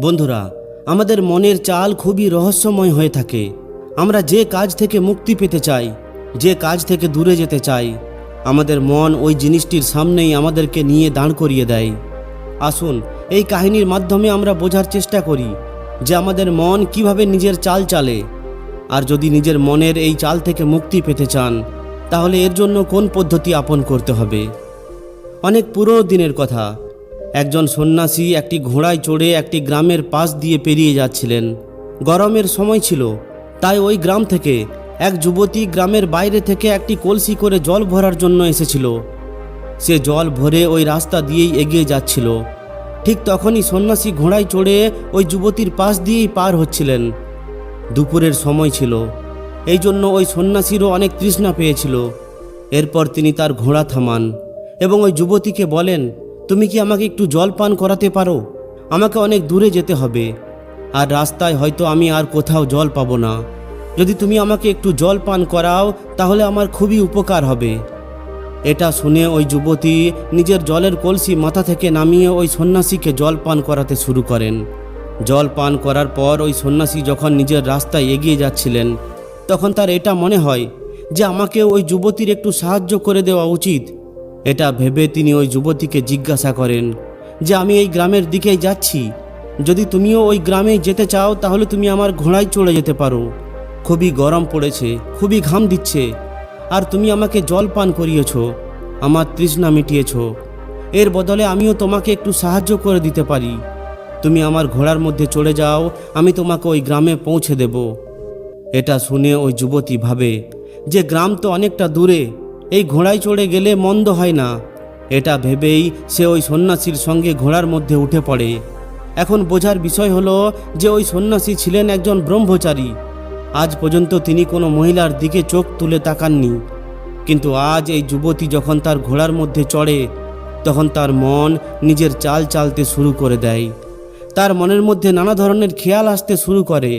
বন্ধুরা, আমাদের মনের চাল খুবই রহস্যময় হয়ে থাকে। আমরা যে কাজ থেকে মুক্তি পেতে চাই, যে কাজ থেকে দূরে যেতে চাই, আমাদের মন ওই জিনিসটির সামনেই আমাদেরকে নিয়ে দাঁড় করিয়ে দেয়। আসুন, এই কাহিনীর মাধ্যমে আমরা বোঝার চেষ্টা করি যে আমাদের মন কীভাবে নিজের চাল চালে। আর যদি নিজের মনের এই চাল থেকে মুক্তি পেতে চান, তাহলে এর জন্য কোন পদ্ধতি আপন করতে হবে? অনেক পুরো দিনের কথা একজন সন্ন্যাসী একটি ঘোড়ায় চড়ে একটি গ্রামের পাশ দিয়ে পেরিয়ে যাচ্ছিলেন। গরমের সময় ছিল, তাই ওই গ্রাম থেকে এক যুবতী গ্রামের বাইরে থেকে একটি কলসি করে জল ভরার জন্য এসেছিল। সে জল ভরে ওই রাস্তা দিয়েই এগিয়ে যাচ্ছিল। ঠিক তখনই সন্ন্যাসী ঘোড়ায় চড়ে ওই যুবতীর পাশ দিয়েই পার হচ্ছিলেন। দুপুরের সময় ছিল, এই জন্য ওই সন্ন্যাসীরও অনেক তৃষ্ণা পেয়েছিল। এরপর তিনি তার ঘোড়া থামান এবং ওই যুবতীকে বলেন তুমি কি আমাকে একটু জল পান করাতে পারো? আমাকে অনেক দূরে যেতে হবে। আর রাস্তায় হয়তো আমি আর কোথাও জল পাবো না। যদি তুমি আমাকে একটু জল পান করাও, তাহলে আমার খুবই উপকার হবে। এটা শুনে ওই যুবতী নিজের জলের কলসি মাথা থেকে নামিয়ে ওই সন্ন্যাসীকে জল পান করাতে শুরু করেন। জল পান করার পর ওই সন্ন্যাসী যখন নিজের রাস্তায় এগিয়ে যাচ্ছিলেন, তখন তার এটা মনে হয় যে আমাকে ওই যুবতীর একটু সাহায্য করে দেওয়া উচিত। এটা ভেবে তিনি ওই যুবতীকে জিজ্ঞাসা করেন যে, আমি এই গ্রামের দিকেই যাচ্ছি। যদি তুমিও ওই গ্রামেই যেতে চাও, তাহলে তুমি আমার ঘোড়ায় চলে যেতে পারো। খুবই গরম পড়েছে, খুবই ঘাম দিচ্ছে, আর তুমি আমাকে জল পান করিয়েছ, আমার তৃষ্ণা মিটিয়েছ। এর বদলে আমিও তোমাকে একটু সাহায্য করে দিতে পারি। তুমি আমার ঘোড়ার মধ্যে চড়ে যাও, আমি তোমাকে ওই গ্রামে পৌঁছে দেব। এটা শুনে ওই যুবতী ভাবে, যে গ্রাম তো অনেকটা দূরে এই ঘোড়ায় চড়ে গেলে মন্দ হয় না। এটা ভেবেই সে ওই সন্ন্যাসীর সঙ্গে ঘোড়ার মধ্যে উঠে পড়ে। এখন বোঝার বিষয় হলো যে ওই সন্ন্যাসী ছিলেন একজন ব্রহ্মচারী। আজ পর্যন্ত তিনি কোনো মহিলার দিকে চোখ তুলে তাকাননি। কিন্তু আজ এই যুবতী যখন তার ঘোড়ার মধ্যে চড়ে, তখন তার মন নিজের চাল চালতে শুরু করে দেয়। তার মনের মধ্যে নানা ধরনের খেয়াল আসতে শুরু করে।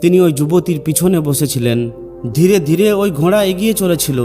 তিনি ওই যুবতীর পিছনে বসেছিলেন। ধীরে ধীরে ওই ঘোড়া এগিয়ে চলেছিল।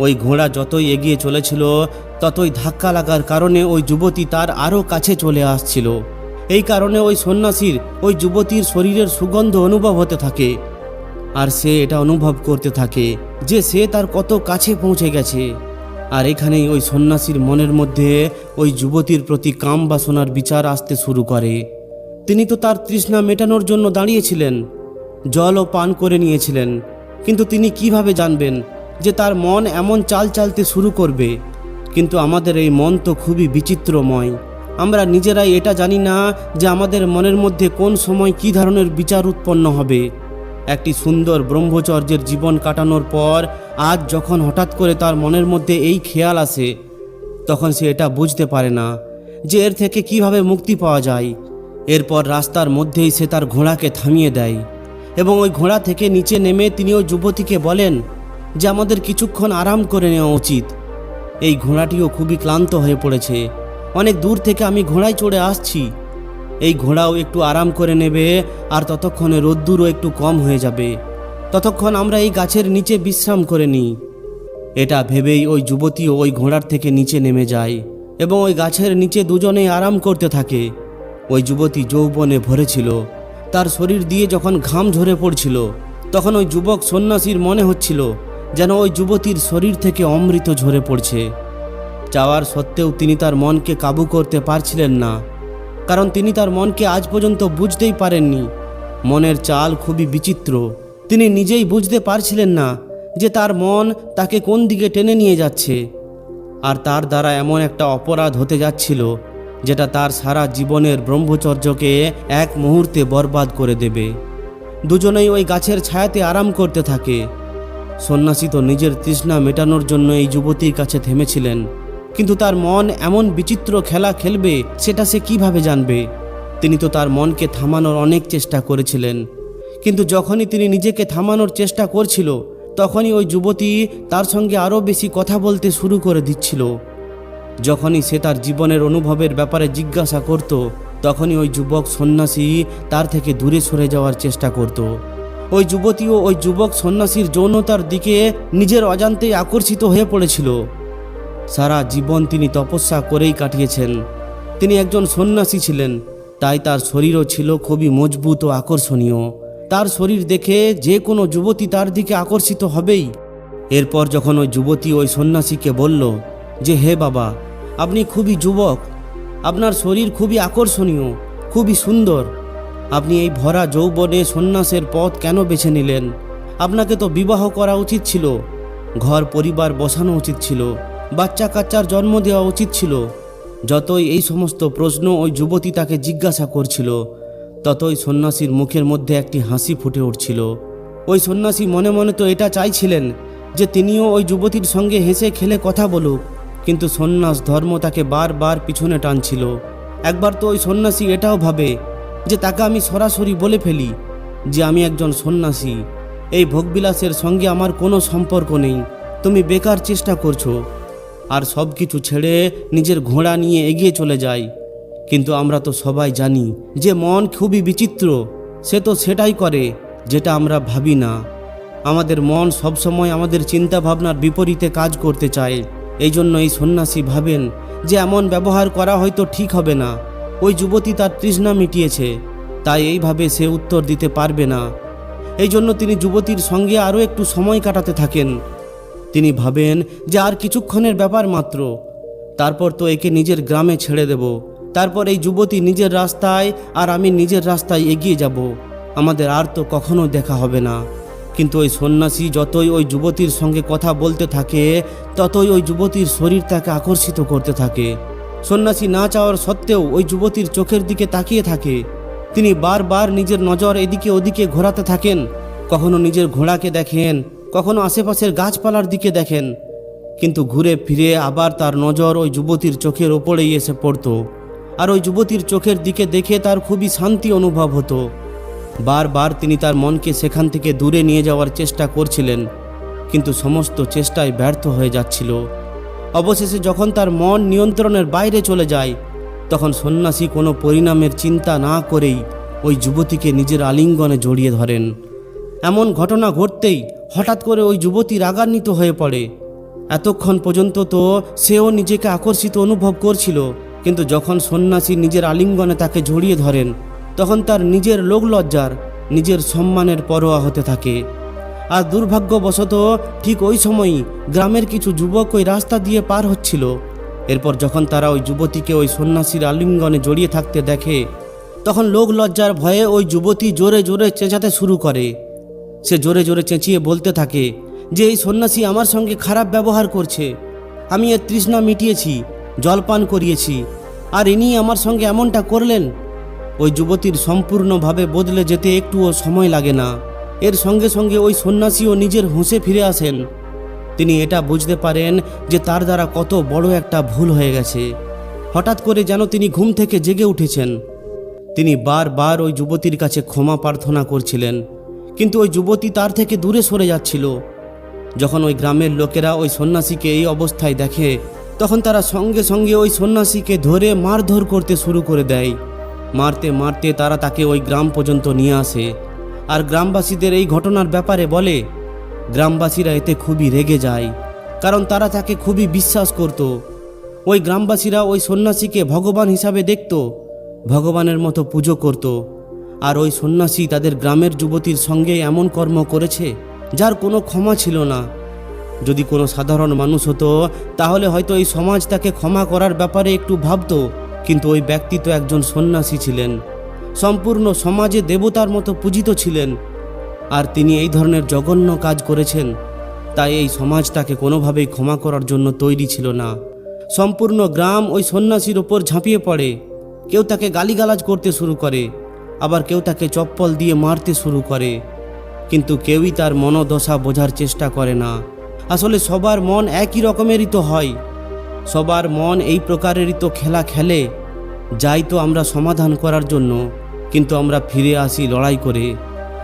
ওই ঘোড়া যতই এগিয়ে চলেছিল, ততই ধাক্কা লাগার কারণে ওই যুবতী তার আরও কাছে চলে আসছিল। এই কারণে ওই সন্ন্যাসীর ওই যুবতীর শরীরের সুগন্ধ অনুভব হতে থাকে। আর সে এটা অনুভব করতে থাকে যে সে তার কত কাছে পৌঁছে গেছে। আর এখানেই ওই সন্ন্যাসীর মনের মধ্যে ওই যুবতীর প্রতি কাম বাসনার বিচার আসতে শুরু করে। তিনি তো তার তৃষ্ণা মেটানোর জন্য দাঁড়িয়েছিলেন, জলও পান করে নিয়েছিলেন। কিন্তু তিনি কীভাবে জানবেন যে তার মন এমন চাল চালতে শুরু করবে। কিন্তু আমাদের এই মন তো খুবই বিচিত্রময়। আমরা নিজেরাই এটা জানি না যে আমাদের মনের মধ্যে কোন সময় কী ধরনের বিচার উৎপন্ন হবে। একটি সুন্দর ব্রহ্মচর্যের জীবন কাটানোর পর, আজ যখন হঠাৎ করে তার মনের মধ্যে এই খেয়াল আসে, তখন সে এটা বুঝতে পারে না যে এর থেকে কীভাবে মুক্তি পাওয়া যায়। এরপর রাস্তার মধ্যেই সে তার ঘোড়াকে থামিয়ে দেয় এবং ওই ঘোড়া থেকে নিচে নেমে তিনি ওই যুবতীকে বলেন যে আমাদের কিছুক্ষণ আরাম করে নেওয়া উচিত। এই ঘোড়াটিও খুবই ক্লান্ত হয়ে পড়েছে। অনেক দূর থেকে আমি ঘোড়ায় চড়ে আসছি। এই ঘোড়াও একটু আরাম করে নেবে আর ততক্ষণে রোদ্দুরও একটু কম হয়ে যাবে। ততক্ষণ আমরা এই গাছের নিচে বিশ্রাম করে নিই। এটা ভেবেই ওই যুবতীও ওই ঘোড়ার থেকে নিচে নেমে যায় এবং ওই গাছের নিচে দুজনেই আরাম করতে থাকে। ওই যুবতী যৌবনে ভরেছিল। তার শরীর দিয়ে যখন ঘাম ঝরে পড়ছিল, তখন ওই যুবক সন্ন্যাসীর মনে হচ্ছিল যেন ওই যুবতীর শরীর থেকে অমৃত ঝরে পড়ছে। চাওয়ার সত্ত্বেও তিনি তার মনকে কাবু করতে পারছিলেন না, কারণ তিনি তার মনকে আজ পর্যন্ত বুঝতেই পারেননি। মনের চাল খুবই বিচিত্র। তিনি নিজেই বুঝতে পারছিলেন না যে তার মন তাকে কোন দিকে টেনে নিয়ে যাচ্ছে। আর তার দ্বারা এমন একটা অপরাধ হতে যাচ্ছিল, যেটা তার সারা জীবনের ব্রহ্মচর্যকে এক মুহূর্তে বরবাদ করে দেবে। দুজনেই ওই গাছের ছায়াতে আরাম করতে থাকে। সন্ন্যাসী তো নিজের তৃষ্ণা মেটানোর জন্য এই যুবতীর কাছে থেমেছিলেন। কিন্তু তার মন এমন বিচিত্র খেলা খেলবে, সেটা সে কীভাবে জানবে? তিনি তো তার মনকে থামানোর অনেক চেষ্টা করেছিলেন। কিন্তু যখনই তিনি নিজেকে থামানোর চেষ্টা করছিল, তখনই ওই যুবতী তার সঙ্গে আরও বেশি কথা বলতে শুরু করে দিচ্ছিল। যখনই সে তার জীবনের অনুভবের ব্যাপারে জিজ্ঞাসা করত, তখনই ওই যুবক সন্ন্যাসী তার থেকে দূরে সরে যাওয়ার চেষ্টা করত। ওই যুবতী ও ওই যুবক সন্ন্যাসীর যৌনতার দিকে নিজের অজান্তেই আকর্ষিত হয়ে পড়েছিল। সারা জীবন তিনি তপস্যা করেই কাটিয়েছেন। তিনি একজন সন্ন্যাসী ছিলেন, তাই তার শরীরও ছিল খুবই মজবুত ও আকর্ষণীয়। তার শরীর দেখে যে কোনো যুবতী তার দিকে আকর্ষিত হবেই। এরপর যখন ওই যুবতী ওই সন্ন্যাসীকে বলল যে, হে বাবা, আপনি খুবই যুবক। আপনার শরীর খুবই আকর্ষণীয়, খুবই সুন্দর। আপনি এই ভরা যৌবনে সন্ন্যাসের পথ কেন বেছে নিলেন? আপনাকে তো বিবাহ করা উচিত ছিল। ঘর, পরিবার বসানো উচিত ছিল। বাচ্চা কাচ্চার জন্ম দেওয়া উচিত ছিল। যতই এই সমস্ত প্রশ্ন ওই যুবতী তাকে জিজ্ঞাসা করছিল, ততই সন্ন্যাসীর মুখের মধ্যে একটি হাসি ফুটে উঠছিল। ওই সন্ন্যাসী মনে মনে তো এটা চাইছিলেন যে তিনিও ওই যুবতীর সঙ্গে হেসে খেলে কথা বলুক, কিন্তু সন্ন্যাস ধর্ম তাকে বারবার পিছনে টানছিল। একবার তো ওই সন্ন্যাসী এটাও ভাবে যে তাকে আমি সরাসরি বলে ফেলি যে আমি একজন সন্ন্যাসী। এই ভোগবিলাসের সঙ্গে আমার কোনো সম্পর্ক নেই। তুমি বেকার চেষ্টা করছ আর সব কিছু ছেড়ে নিজের ঘোড়া নিয়ে এগিয়ে চলে যায়। কিন্তু আমরা তো সবাই জানি যে মন খুবই বিচিত্র, সে তো সেটাই করে যেটা আমরা ভাবি না। আমাদের মন সবসময় আমাদের চিন্তা ভাবনার বিপরীতে কাজ করতে চায়। এই জন্য এই সন্ন্যাসী ভাবেন যে এমন ব্যবহার করা হয়তো ঠিক হবে না। ওই যুবতী তার তৃষ্ণা মিটিয়েছে, তাই এইভাবে সে উত্তর দিতে পারবে না। এই জন্য তিনি যুবতীর সঙ্গে আরও একটু সময় কাটাতে থাকেন। তিনি ভাবেন যে আর কিছুক্ষণের ব্যাপার মাত্র। তারপর তো একে নিজের গ্রামে ছেড়ে দেব। তারপর এই যুবতী নিজের রাস্তায় আর আমি নিজের রাস্তায় এগিয়ে যাব। আমাদের আর তো কখনো দেখা হবে না। কিন্তু ওই সন্ন্যাসী যতই ওই যুবতীর সঙ্গে কথা বলতে থাকে, ততই ওই যুবতীর শরীর তাকে আকর্ষিত করতে থাকে। সন্ন্যাসী না চাওয়ার সত্ত্বেও ওই যুবতীর চোখের দিকে তাকিয়ে থাকে। তিনি বারবার নিজের নজর এদিকে ওদিকে ঘোরাতে থাকেন, কখনো নিজের ঘোড়াকে দেখেন, কখনো আশেপাশের গাছপালার দিকে দেখেন। কিন্তু ঘুরে ফিরে আবার তার নজর ওই যুবতীর চোখের ওপরেই এসে পড়ত। আর ওই যুবতীর চোখের দিকে দেখে তার খুবই শান্তি অনুভব হতো। বারবার তিনি তার মনকে সেখান থেকে দূরে নিয়ে যাওয়ার চেষ্টা করছিলেন, কিন্তু সমস্ত চেষ্টায় ব্যর্থ হয়ে যাচ্ছিল। অবশেষে যখন তার মন নিয়ন্ত্রণের বাইরে চলে যায়, তখন সন্ন্যাসী কোনো পরিণামের চিন্তা না করেই ওই যুবতীকে নিজের আলিঙ্গনে জড়িয়ে ধরেন। এমন ঘটনা ঘটতেই হঠাৎ করে ওই যুবতী রাগান্বিত হয়ে পড়ে। এতক্ষণ পর্যন্ত তো সেও নিজেকে আকর্ষিত অনুভব করছিল, কিন্তু যখন সন্ন্যাসী নিজের আলিঙ্গনে তাকে জড়িয়ে ধরেন, তখন তার নিজের লোকলজ্জার, নিজের সম্মানের পরোয়া হতে থাকে। আর দুর্ভাগ্যবশত ঠিক ওই সময়ই গ্রামের কিছু যুবক ওই রাস্তা দিয়ে পার হচ্ছিল। এরপর যখন তারা ওই যুবতীকে ওই সন্ন্যাসীর আলিঙ্গনে জড়িয়ে থাকতে দেখে, তখন লোক লজ্জার ভয়ে ওই যুবতী জোরে জোরে চেঁচাতে শুরু করে। সে জোরে জোরে চেঁচিয়ে বলতে থাকে, যে এই সন্ন্যাসী আমার সঙ্গে খারাপ ব্যবহার করছে। আমি এর তৃষ্ণা মিটিয়েছি, জলপান করিয়েছি, আর ইনি আমার সঙ্গে এমনটা করলেন? ওই যুবতীর সম্পূর্ণভাবে বদলে যেতে একটুও সময় লাগে না। এর সঙ্গে সঙ্গে ওই সন্ন্যাসীও নিজের হুঁশে ফিরে আসেন। তিনি এটা বুঝতে পারেন যে তার দ্বারা কত বড় একটা ভুল হয়ে গেছে। হঠাৎ করে যেন তিনি ঘুম থেকে জেগে উঠেছেন। তিনি বারবার ওই যুবতীর কাছে ক্ষমা প্রার্থনা করছিলেন, কিন্তু ওই যুবতী তার থেকে দূরে সরে যাচ্ছিল। যখন ওই গ্রামের লোকেরা ওই সন্ন্যাসীকে এই অবস্থায় দেখে, তখন তারা সঙ্গে সঙ্গে ওই সন্ন্যাসীকে ধরে মারধর করতে শুরু করে দেয়। মারতে মারতে তারা তাকে ওই গ্রাম পর্যন্ত নিয়ে আসে। আর গ্রামবাসীদের এই ঘটনার ব্যাপারে বলে, গ্রামবাসীরা এতে খুবই রেগে যায়, কারণ তারা তাকে খুবই বিশ্বাস করত। ওই গ্রামবাসীরা ওই সন্ন্যাসীকে ভগবান হিসাবে দেখত, ভগবানের মতো পুজো করত। আর ওই সন্ন্যাসী তাদের গ্রামের যুবতীর সঙ্গে এমন কর্ম করেছে, যার কোনো ক্ষমা ছিল না। যদি কোনো সাধারণ মানুষ হতো, তাহলে হয়তো এই সমাজ তাকে ক্ষমা করার ব্যাপারে একটু ভাবত, কিন্তু ওই ব্যক্তি তো একজন সন্ন্যাসী ছিলেন। সম্পূর্ণ সমাজে দেবতার মতো পূজিত ছিলেন। আর তিনি এই ধরনের জঘন্য কাজ করেছেন, তাই এই সমাজ তাকে কোনোভাবেই ক্ষমা করার জন্য তৈরি ছিল না। সম্পূর্ণ গ্রাম ওই সন্ন্যাসীর ওপর ঝাঁপিয়ে পড়ে। কেউ তাকে গালিগালাজ করতে শুরু করে, আবার কেউ তাকে চপ্পল দিয়ে মারতে শুরু করে। কিন্তু কেউই তার মনোদশা বোঝার চেষ্টা করে না। আসলে সবার মন একই রকমেরই তো হয়। সবার মন এই প্রকারেরই তো খেলা খেলে, যাই তো আমরা সমাধান করার জন্য। কিন্তু আমরা ফিরে আসি লড়াই করে।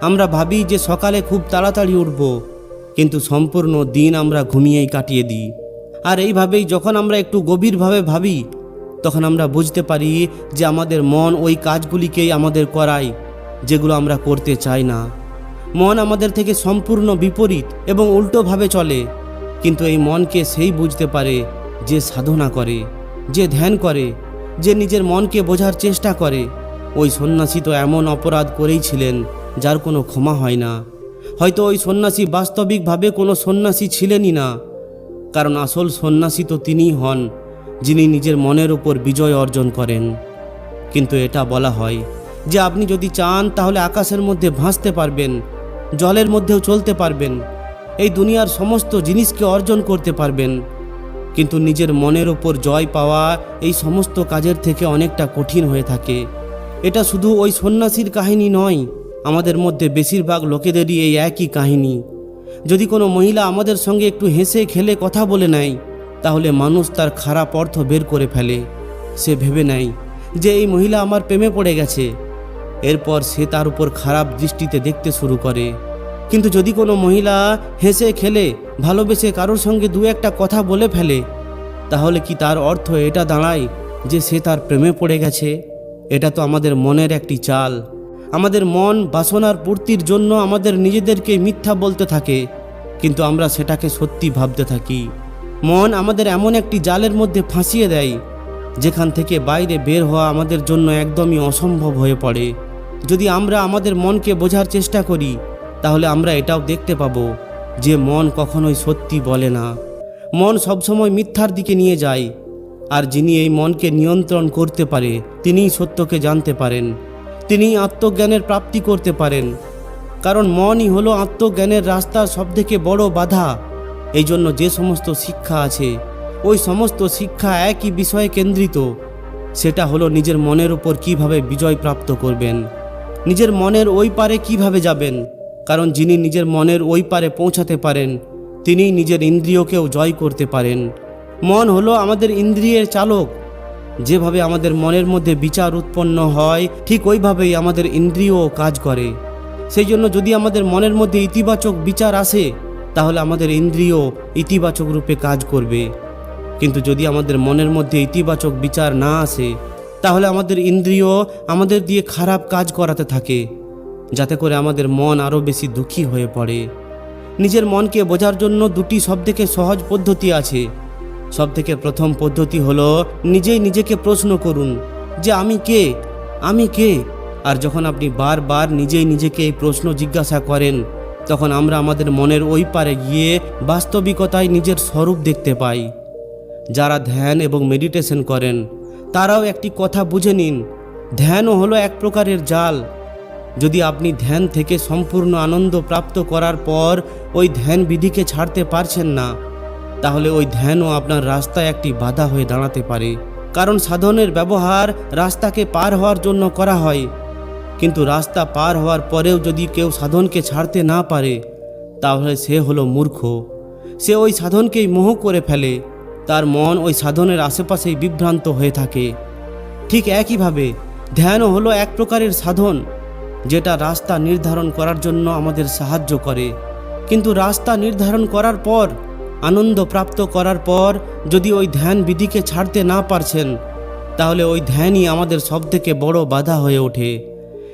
আমরা ভাবি যে সকালে খুব তাড়াতাড়ি উঠব, কিন্তু সম্পূর্ণ দিন আমরা ঘুমিয়েই কাটিয়ে দিই। আর এইভাবেই যখন আমরা একটু গভীরভাবে ভাবি, তখন আমরা বুঝতে পারি যে আমাদের মন ওই কাজগুলিকেই আমাদের করায়, যেগুলো আমরা করতে চাই না। মন আমাদের থেকে সম্পূর্ণ বিপরীত এবং উল্টোভাবে চলে, কিন্তু এই মনকে সেই বুঝতে পারে যে সাধনা করে, যে ধ্যান করে, যে নিজের মনকে বোঝার চেষ্টা করে। ওই সন্ন্যাসী তো এমন অপরাধ করেই ছিলেন যার কোনো ক্ষমা হয় না। হয়তো ওই সন্ন্যাসী বাস্তবিকভাবে কোনো সন্ন্যাসী ছিলেনই না, কারণ আসল সন্ন্যাসী তো তিনিই হন, যিনি নিজের মনের উপর বিজয় অর্জন করেন। কিন্তু এটা বলা হয় যে আপনি যদি চান, তাহলে আকাশের মধ্যে ভাসতে পারবেন, জলের মধ্যেও চলতে পারবেন, এই দুনিয়ার সমস্ত জিনিসকে অর্জন করতে পারবেন। কিন্তু নিজের মনের ওপর জয় পাওয়া এই সমস্ত কাজের থেকে অনেকটা কঠিন হয়ে থাকে। এটা শুধু ওই সন্ন্যাসীর কাহিনী নয়, আমাদের মধ্যে বেশিরভাগ লোকেদেরই এই একই কাহিনী। যদি কোনো মহিলা আমাদের সঙ্গে একটু হেসে খেলে কথা বলে নেয়, তাহলে মানুষ তার খারাপ অর্থ বের করে ফেলে। সে ভেবে নেয় যে এই মহিলা আমার প্রেমে পড়ে গেছে। এরপর সে তার উপর খারাপ দৃষ্টিতে দেখতে শুরু করে। কিন্তু যদি কোনো মহিলা হেসে খেলে, ভালোবেসে কারোর সঙ্গে দু একটা কথা বলে ফেলে, তাহলে কি তার অর্থ এটা দাঁড়ায় যে সে তার প্রেমে পড়ে গেছে? এটা তো আমাদের মনের একটি চাল। আমাদের মন বাসনার পূর্তির জন্য আমাদের নিজেদেরকে মিথ্যা বলতে থাকে, কিন্তু আমরা সেটাকে সত্যি ভাবতে থাকি। মন আমাদের এমন একটি জালের মধ্যে ফাঁসিয়ে দেয়, যেখান থেকে বাইরে বের হওয়া আমাদের জন্য একদমই অসম্ভব হয়ে পড়ে। যদি আমরা আমাদের মনকে বোঝার চেষ্টা করি, তাহলে আমরা এটাও দেখতে পাবো যে মন কখনোই সত্যি বলে না। মন সবসময় মিথ্যার দিকে নিয়ে যায় আর যিনি এই মনকে নিয়ন্ত্রণ করতে পারে, তিনিই সত্যকে জানতে পারেন। তিনিই আত্মজ্ঞানের প্রাপ্তি করতে পারেন। কারণ মনই হলো আত্মজ্ঞানের রাস্তার সবথেকে বড় বাধা। এই জন্য যে সমস্ত শিক্ষা আছে, ওই সমস্ত শিক্ষা একই বিষয়ে কেন্দ্রিত। সেটা হলো নিজের মনের উপর কীভাবে বিজয় প্রাপ্ত করবেন। নিজের মনের ওই পারে কীভাবে যাবেন? কারণ যিনি নিজের মনের ওই পারে পৌঁছাতে পারেন, তিনিই নিজের ইন্দ্রিয়কেও জয় করতে পারেন। মন হলো আমাদের ইন্দ্রিয়ের চালক। যেভাবে আমাদের মনের মধ্যে বিচার উৎপন্ন হয়, ঠিক ওইভাবেই আমাদের ইন্দ্রিয়ও কাজ করে। সেই জন্য যদি আমাদের মনের মধ্যে ইতিবাচক বিচার আসে, তাহলে আমাদের ইন্দ্রিয় ইতিবাচক রূপে কাজ করবে। কিন্তু যদি আমাদের মনের মধ্যে ইতিবাচক বিচার না আসে, তাহলে আমাদের ইন্দ্রিয় আমাদের দিয়ে খারাপ কাজ করাতে থাকে, যাতে করে আমাদের মন আরও বেশি দুঃখী হয়ে পড়ে। নিজের মনকে বোঝার জন্য দুটি সবথেকে সহজ পদ্ধতি আছে। সবথেকে প্রথম পদ্ধতি হলো নিজেই নিজেকে প্রশ্ন করুন যে আমি কে? আমি কে? আর যখন আপনি বারবার নিজেই নিজেকে এই প্রশ্ন জিজ্ঞাসা করেন, তখন আমরা আমাদের মনের ওই পারে গিয়ে বাস্তবিকতায় নিজের স্বরূপ দেখতে পাই। যারা ধ্যান এবং মেডিটেশন করেন, তারাও একটি কথা বুঝে নিন, ধ্যানও হলো এক প্রকারের জাল। যদি আপনি ধ্যান থেকে সম্পূর্ণ আনন্দ প্রাপ্ত করার পর ওই ধ্যান বিধিকে ছাড়তে পারছেন না তাহলে ওই ধ্যানও আপনার রাস্তায় একটি বাধা হয়ে দাঁড়াতে পারে। কারণ সাধনের ব্যবহার রাস্তাকে পার হওয়ার জন্য করা হয়। কিন্তু রাস্তা পার হওয়ার পরেও যদি কেউ সাধনকে ছাড়তে না পারে, তাহলে সে হলো মূর্খ। সে ওই সাধনকেই মোহ করে ফেলে। তার মন ওই সাধনের আশেপাশেই বিভ্রান্ত হয়ে থাকে। ঠিক একইভাবে ধ্যানও হলো এক প্রকারের সাধন, যেটা রাস্তা নির্ধারণ করার জন্য আমাদের সাহায্য করে। কিন্তু রাস্তা নির্ধারণ করার পর আনন্দ প্রাপ্ত করার পর যদি ওই ধ্যান বিধিকে ছাড়তে না পারছেন, তাহলে ওই ধ্যানই আমাদের সবথেকে বড় বাধা হয়ে ওঠে।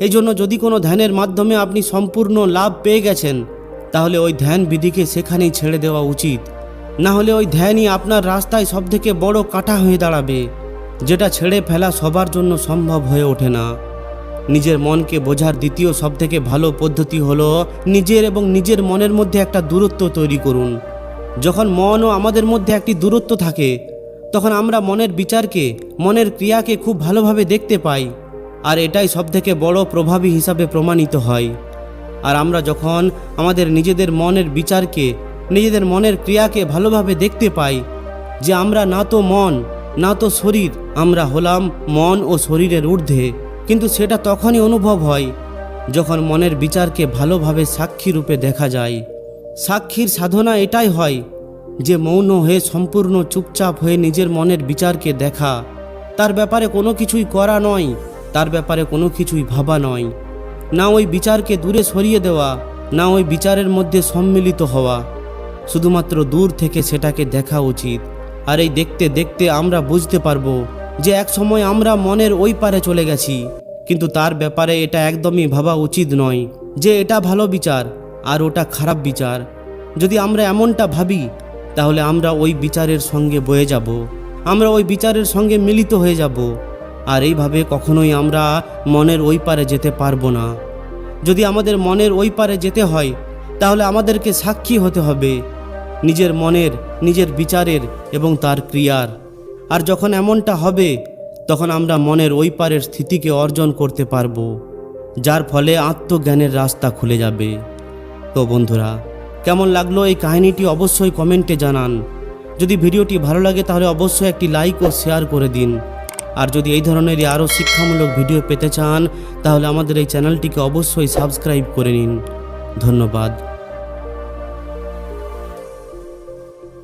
এই জন্য যদি কোনো ধ্যানের মাধ্যমে আপনি সম্পূর্ণ লাভ পেয়ে গেছেন, তাহলে ওই ধ্যান বিধিকে সেখানেই ছেড়ে দেওয়া উচিত। না হলে ওই ধ্যানই আপনার রাস্তায় সবথেকে বড় কাঁটা হয়ে দাঁড়াবে, যেটা ছেড়ে ফেলা সবার জন্য সম্ভব হয়ে ওঠে না। নিজের মনকে বোঝার দ্বিতীয় সবথেকে ভালো পদ্ধতি হলো নিজের এবং নিজের মনের মধ্যে একটা দূরত্ব তৈরি করুন। যখন মন ও আমাদের মধ্যে একটি দূরত্ব থাকে, তখন আমরা মনের বিচারকে, মনের ক্রিয়াকে খুব ভালোভাবে দেখতে পাই, আর এটাই সবথেকে বড় প্রভাবী হিসাবে প্রমাণিত হয়। আর আমরা যখন আমাদের নিজেদের মনের বিচারকে, নিজেদের মনের ক্রিয়াকে ভালোভাবে দেখতে পাই, যে আমরা না তো মন, না তো শরীর, আমরা হলাম মন ও শরীরের ঊর্ধ্বে। কিন্তু সেটা তখনই অনুভব হয়, যখন মনের বিচারকে ভালোভাবে সাক্ষী রূপে দেখা যায়। সাক্ষীর সাধনা এটাই হয় যে মৌন হয়ে সম্পূর্ণ চুপচাপ হয়ে নিজের মনের বিচারকে দেখা। তার ব্যাপারে কোনো কিছুই করা নয়, তার ব্যাপারে কোনো কিছুই ভাবা নয়। না ওই বিচারকে দূরে সরিয়ে দেওয়া, না ওই বিচারের মধ্যে সম্মিলিত হওয়া। শুধুমাত্র দূর থেকে সেটাকে দেখা উচিত। আর এই দেখতে দেখতে আমরা বুঝতে পারব যে এক সময় আমরা মনের ওই পারে চলে গেছি। কিন্তু তার ব্যাপারে এটা একদমই ভাবা উচিত নয় যে এটা ভালো বিচার আর ওটা খারাপ বিচার। যদি আমরা এমনটা ভাবি, তাহলে আমরা ওই বিচারের সঙ্গে বয়ে যাব। আমরা ওই বিচারের সঙ্গে মিলিত হয়ে যাব। আর এইভাবে কখনোই আমরা মনের ওই পারে যেতে পারব না। যদি আমাদের মনের ওই পারে যেতে হয়, তাহলে আমাদেরকে সাক্ষী হতে হবে। নিজের মনের, নিজের বিচারের এবং তার ক্রিয়ার। আর যখন এমনটা হবে, তখন আমরা মনের ওই পারের স্থিতিকে অর্জন করতে পারব, যার ফলে আত্মজ্ঞানের রাস্তা খুলে যাবে। তো বন্ধুরা, কেমন লাগল এই কাহিনীটি অবশ্যই কমেন্টে জানান। যদি ভিডিওটি ভালো লাগে তাহলে অবশ্যই একটি লাইক ও শেয়ার করে দিন। আর যদি এই ধরনেরই আরও শিক্ষামূলক ভিডিও পেতে চান, তাহলে আমাদের এই চ্যানেলটিকে অবশ্যই সাবস্ক্রাইব করে নিন। ধন্যবাদ।